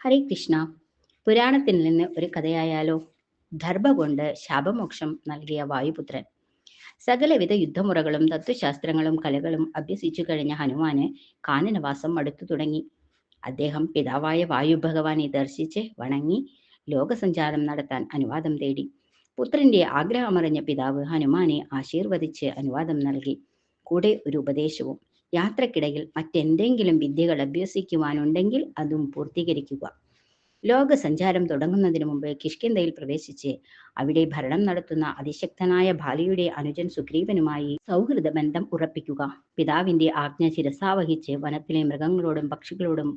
ഹരേ കൃഷ്ണ. പുരാണത്തിൽ നിന്ന് ഒരു കഥയായാലോ? ദർഭ കൊണ്ട് ശാപമോക്ഷം നൽകിയ വായുപുത്രൻ. സകലവിധ യുദ്ധമുറകളും തത്വശാസ്ത്രങ്ങളും കലകളും അഭ്യസിച്ചു കഴിഞ്ഞ ഹനുമാന് കാനനവാസം അടുത്തു തുടങ്ങി. അദ്ദേഹം പിതാവായ വായു ഭഗവാനെ ദർശിച്ച് വണങ്ങി ലോകസഞ്ചാരം നടത്താൻ അനുവാദം തേടി. പുത്രന്റെ ആഗ്രഹമറിഞ്ഞ പിതാവ് ഹനുമാനെ ആശീർവദിച്ച് അനുവാദം നൽകി. കൂടെ ഒരു ഉപദേശവും യാത്രക്കിടയിൽ മറ്റെന്തെങ്കിലും വിദ്യകൾ അഭ്യസിക്കുവാനുണ്ടെങ്കിൽ അതും പൂർത്തീകരിക്കുക. ലോക സഞ്ചാരം തുടങ്ങുന്നതിന് മുമ്പ് കിഷ്കിന്തയിൽ പ്രവേശിച്ച് അവിടെ ഭരണം നടത്തുന്ന അതിശക്തനായ ബാലിയുടെ അനുജൻ സുഗ്രീവനുമായി സൗഹൃദ ബന്ധം ഉറപ്പിക്കുക. പിതാവിന്റെ ആജ്ഞ ശിരസാവഹിച്ച് വനത്തിലെ മൃഗങ്ങളോടും പക്ഷികളോടും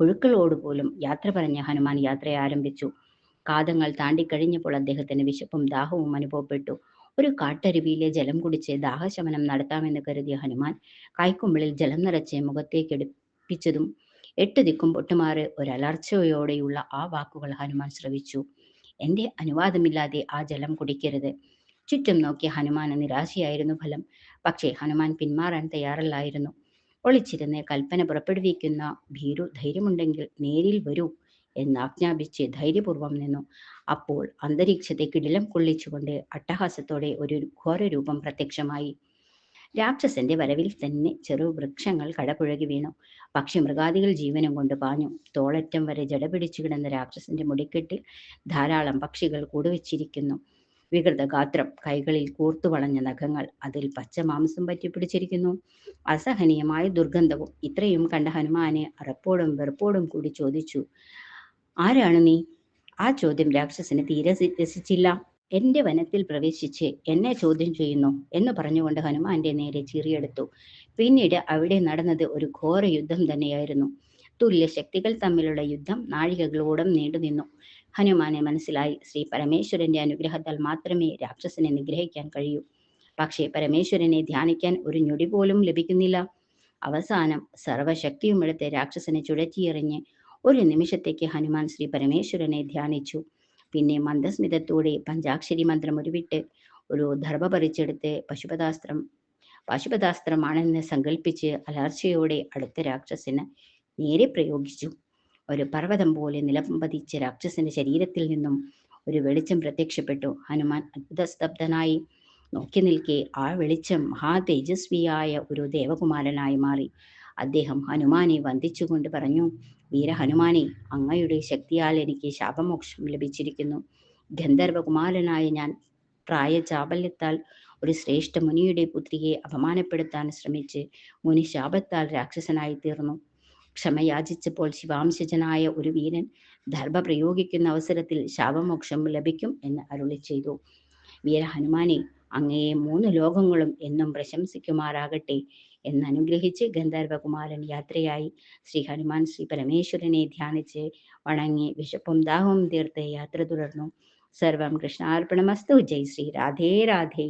പുഴുക്കളോട് പോലും യാത്ര പറഞ്ഞ ഹനുമാൻ യാത്ര ആരംഭിച്ചു കാതങ്ങൾ താണ്ടിക്കഴിഞ്ഞപ്പോൾ അദ്ദേഹത്തിന് വിശപ്പും ദാഹവും അനുഭവപ്പെട്ടു. ഒരു കാട്ടരുവിയിലെ ജലം കുടിച്ച് ദാഹശമനം നടത്താമെന്ന് കരുതിയ ഹനുമാൻ കൈക്കുമ്പിളിൽ ജലം നിറച്ച് മുഖത്തേക്ക് എടുപ്പിച്ചതും എട്ട് ദിക്കും പൊട്ടുമാറ് ഒരലർച്ചയോടെയുള്ള ആ വാക്കുകൾ ഹനുമാൻ ശ്രവിച്ചു. എന്റെ അനുവാദമില്ലാതെ ആ ജലം കുടിക്കരുത്. ചുറ്റും നോക്കിയ ഹനുമാന് നിരാശയായിരുന്നു ഫലം. പക്ഷേ ഹനുമാൻ പിന്മാറാൻ തയ്യാറല്ലായിരുന്നു. ഒളിച്ചിരുന്ന് കൽപ്പന പുറപ്പെടുവിക്കുന്ന ഭീരു ധൈര്യമുണ്ടെങ്കിൽ നേരിൽ വരൂ. എന്ന് ആജ്ഞാപിച്ച് ധൈര്യപൂർവം നിന്നു. അപ്പോൾ അന്തരീക്ഷത്തെ കിടിലം കൊള്ളിച്ചുകൊണ്ട് അട്ടഹാസത്തോടെ ഒരു ഘോരരൂപം പ്രത്യക്ഷമായി. രാക്ഷസന്റെ വരവിൽ തന്നെ ചെറു വൃക്ഷങ്ങൾ കടപുഴകി വീണു. പക്ഷി മൃഗാദികൾ ജീവനം കൊണ്ട് പാഞ്ഞു. തോളറ്റം വരെ ജട പിടിച്ചു കിടന്ന രാക്ഷസന്റെ മുടിക്കെട്ടിൽ ധാരാളം പക്ഷികൾ കൂടുവച്ചിരിക്കുന്നു. വികൃത ഗാത്രം കൈകളിൽ കൂർത്തു വളഞ്ഞ നഖങ്ങൾ അതിൽ പച്ച മാംസം പറ്റിപ്പിടിച്ചിരിക്കുന്നു അസഹനീയമായ ദുർഗന്ധവും ഇത്രയും കണ്ട ഹനുമാനെ അറപ്പോടും വെറുപ്പോടും കൂടി ചോദിച്ചു ആരാണ് നീ? ആ ചോദ്യം രാക്ഷസന് തീരെ രസിച്ചില്ല. എന്റെ വനത്തിൽ പ്രവേശിച്ച് എന്നെ ചോദ്യം ചെയ്യുന്നു എന്ന് പറഞ്ഞുകൊണ്ട് ഹനുമാന്റെ നേരെ ചിറിയെടുത്തു. പിന്നീട് അവിടെ നടന്നത് ഒരു ഘോര യുദ്ധം തന്നെയായിരുന്നു. തുല്യ ശക്തികൾ തമ്മിലുള്ള യുദ്ധം നാഴികകളോളം നീണ്ടുനിന്നു ഹനുമാനെ മനസ്സിലായി ശ്രീ പരമേശ്വരന്റെ അനുഗ്രഹത്താൽ മാത്രമേ രാക്ഷസനെ നിഗ്രഹിക്കാൻ കഴിയൂ. പക്ഷേ പരമേശ്വരനെ ധ്യാനിക്കാൻ ഒരു ഞൊടി പോലും ലഭിക്കുന്നില്ല. അവസാനം സർവശക്തിയുമെടുത്ത് രാക്ഷസനെ ചുഴറ്റിയെറിഞ്ഞ് ഒരു നിമിഷത്തേക്ക് ഹനുമാൻ ശ്രീ പരമേശ്വരനെ ധ്യാനിച്ചു. പിന്നെ മന്ദസ്മിതത്തോടെ പഞ്ചാക്ഷരി മന്ത്രം ഉരുവിട്ട് ഒരു ദർഭ പറിച്ചെടുത്ത് പശുപദാസ്ത്രം പശുപതാസ്ത്രമാണെന്ന് സങ്കല്പിച്ച് അലർച്ചയോടെ അടുത്ത രാക്ഷസന് നേരെ പ്രയോഗിച്ചു. ഒരു പർവതം പോലെ നിലംപതിച്ച രാക്ഷസന്റെ ശരീരത്തിൽ നിന്നും ഒരു വെളിച്ചം പ്രത്യക്ഷപ്പെട്ടു. ഹനുമാൻ അത്ഭുതസ്തബ്ധനായി നോക്കി നിൽക്കെ ആ വെളിച്ചം മഹാതേജസ്വിയായ ഒരു ദേവകുമാരനായി മാറി. അദ്ദേഹം ഹനുമാനെ വന്ദിച്ചുകൊണ്ട് പറഞ്ഞു വീര ഹനുമാനെ അങ്ങയുടെ ശക്തിയാൽ എനിക്ക് ശാപമോക്ഷം ലഭിച്ചിരിക്കുന്നു. ഗന്ധർവകുമാരനായ ഞാൻ പ്രായ ചാബല്യത്താൽ ഒരു ശ്രേഷ്ഠ മുനിയുടെ പുത്രിയെ അപമാനപ്പെടുത്താൻ ശ്രമിച്ച് മുനി ശാപത്താൽ രാക്ഷസനായി തീർന്നു ക്ഷമയാചിച്ചപ്പോൾ ശിവാംശജനായ ഒരു വീരൻ ധർമ്മ പ്രയോഗിക്കുന്ന അവസരത്തിൽ ശാപമോക്ഷം ലഭിക്കും എന്ന് അരുളി ചെയ്തു വീര ഹനുമാനെ അങ്ങയെ മൂന്ന് ലോകങ്ങളും എന്നും പ്രശംസിക്കുമാറാകട്ടെ എന്നനുഗ്രഹിച്ച് ഗന്ധർവകുമാരൻ യാത്രയായി. ശ്രീ ഹനുമാൻ ശ്രീ പരമേശ്വരനെ ധ്യാനിച്ച് വണങ്ങി വിശപ്പും ദാഹവും തീർത്ത് യാത്ര തുടർന്നു. സർവം കൃഷ്ണാർപ്പണമസ്തു. ജയ് ശ്രീ. രാധേ രാധേ.